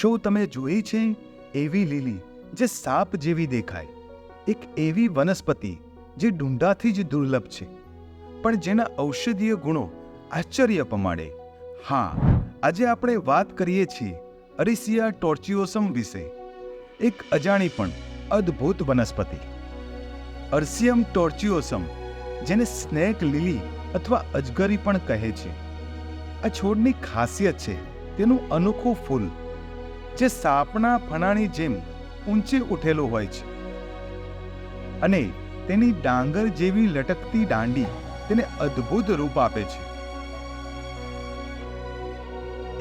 શું તમે જોઈ છે? એવી લીલી, જે સાપ જેવી દેખાય. એક એવી વનસ્પતિ, જે ડુંડાથી જ દુર્લભ છે. પણ જેના ઔષધીય ગુણો આશ્ચર્ય પમાડે. હા, આજે આપણે વાત કરીએ છીએ અરીસિયા ટોર્ચિયોસમ વિશે. એક અજાણી પણ અદ્ભુત વનસ્પતિ. અર્સિયમ ટોર્ચિયોસમ જેને સ્નેક લીલી અથવા અજગરી પણ કહે છે. આ છોડની ખાસિયત છે, તેનું અનોખું ફૂલ. જે સાપના ફણાની જેમ ઊંચે ઉઠેલું હોય છે. અને તેની ડાંગર જેવી લટકતી દાંડી તેને અદ્ભુત રૂપ આપે છે.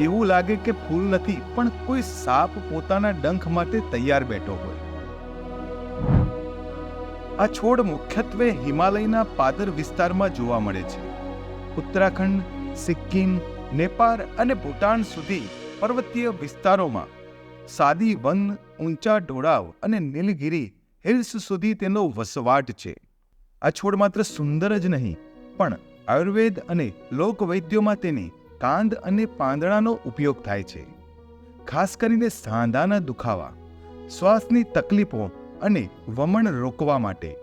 એવું લાગે કે ફૂલ નથી, પણ કોઈ સાપ પોતાના ડંખ માટે તૈયાર બેઠો હોય. આ છોડ મુખ્યત્વે હિમાલયના પાદર વિસ્તારમાં જોવા મળે છે. ઉત્તરાખંડ, સિક્કિમ, નેપાળ અને ભૂટાન સુધી પર્વતીય વિસ્તારોમાં સાદી વન, ઊંચા ઢોળાવ અને નીલગિરી હિલ્સ સુધી તેનો વસવાટ છે. આ છોડ માત્ર સુંદર જ નહીં, પણ આયુર્વેદ અને લોકવૈદ્યોમાં તેની કાંદ અને પાંદડાનો ઉપયોગ થાય છે. ખાસ કરીને સાંધાના દુખાવા, શ્વાસની તકલીફો અને વમણ રોકવા માટે.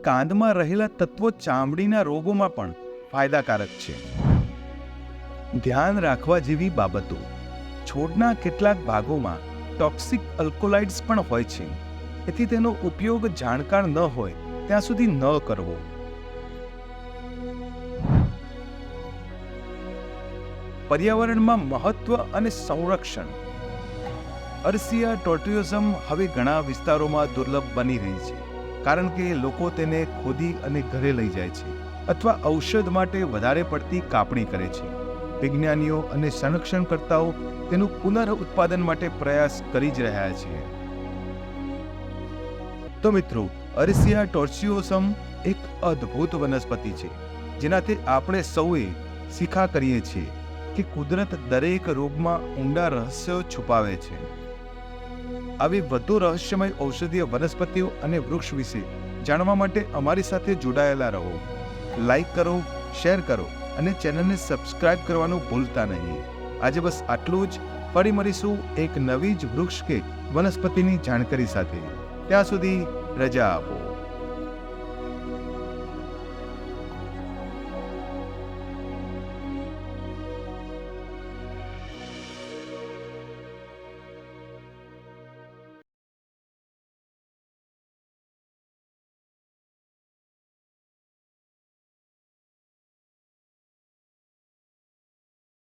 કાંદમાં રહેલા તત્વો ચામડીના રોગોમાં પણ ફાયદાકારક છે. ધ્યાન રાખવા જેવી બાબતો. છોડના કેટલાક ભાગોમાં ટોક્સિક અલ્કોલાઇડ્સ પણ હોય છે. તેથી તેનો ઉપયોગ જાણકાર ન હોય, ત્યાં સુધી ન કરવો. પર્યાવરણમાં મહત્વ અને સંરક્ષણ. અરસિયા ટોર્ટિયોઝમ હવે ઘણા વિસ્તારોમાં દુર્લભ બની રહી છે, કારણ કે લોકો તેને ખોદી અને ઘરે લઈ જાય છે, અથવા ઔષધ માટે વધારે પડતી કાપણી કરે છે. વિજ્ઞાનીઓ અને સંરક્ષણકર્તાઓ તેનું પુનઃઉત્પાદન માટે પ્રયાસ કરી જ રહ્યા છે તો મિત્રો, અરિસિયા ટોર્સિયોસમ એક અદ્ભુત વનસ્પતિ છે, જેનાથી આપણે સૌએ શીખા કરીએ છીએ કે કુદરત દરેક રોગમાં ઊંડા રહસ્યો છુપાવે છે. આવી વધુ રહસ્યમય ઔષધીય વનસ્પતિઓ અને વૃક્ષ વિશે જાણવા માટે અમારી સાથે જોડાયેલા રહો. લાઈક કરો, શેર કરો અને ચેનલને સબસ્ક્રાઇબ કરવાનું ભૂલતા નહીં. આજે બસ આટલું જ. ફરી મળીશું એક નવી જ વૃક્ષ કે વનસ્પતિની જાણકારી સાથે. ત્યાં સુધી રજા આપો.